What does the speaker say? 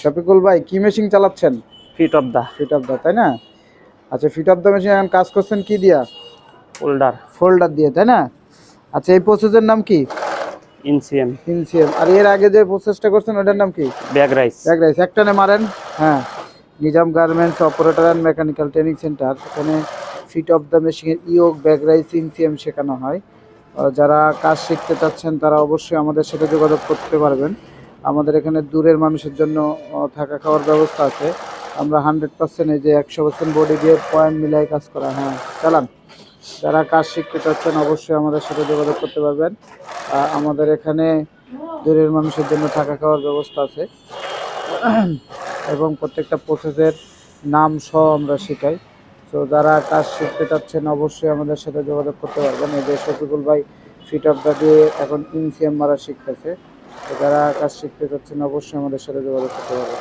শফিকুল ভাই কি মেশিন চালাচ্ছেন? Fit of the fit of the তাই না? আচ্ছা ফিট অফ দা মেশিন এখন কাজ করছেন কি দিয়া? ফোল্ডার ফোল্ডার দিয়ে তাই না? আচ্ছা এই প্রসেসের নাম কি? ইনসিএম ইনসিএম আর এর আগে যে প্রসেসটা করছেন ওটার নাম কি? ব্যাগ রাইস এক রাইস একটানে মারেন। হ্যাঁ। Nizam garments operator and mechanical training centre এখানে ফিট অফ দ্য মেশিনের ইয়োগ ব্যাগ রাইস ইনসিএম শেখানো হয়। যারা কাজ শিখতে চাচ্ছেন তারা অবশ্যই আমাদের সাথে যোগাযোগ করতে পারবেন। আমাদের এখানে দূরের মানুষের জন্য থাকা খাওয়ার ব্যবস্থা আছে। আমরা হান্ড্রেড পার্সেন্ট এই যে একশো পার্সেন্ট বডি দিয়ে পয়েন্ট মিলাই কাজ করা হ্যাঁ। চালান। যারা কাজ শিখতে চাচ্ছেন, অবশ্যই আমাদের সাথে যোগাযোগ করতে পারবেন। আমাদের এখানে দূরের মানুষের জন্য থাকা খাওয়ার ব্যবস্থা আছে। এবং প্রত্যেকটা প্রসেসের নাম সহ আমরা শেখাই। তো যারা কাজ শিখতে চাচ্ছেন, অবশ্যই আমাদের সাথে যোগাযোগ করতে পারবেন। এই যে শফিকুল ভাই ফিট অফ দা দিয়ে এখন ইনসিএম মারা শিখতেছে। যারা কাজ শিখতে চাচ্ছেন অবশ্যই আমাদের সাথে যোগাযোগ করতে পারবেন।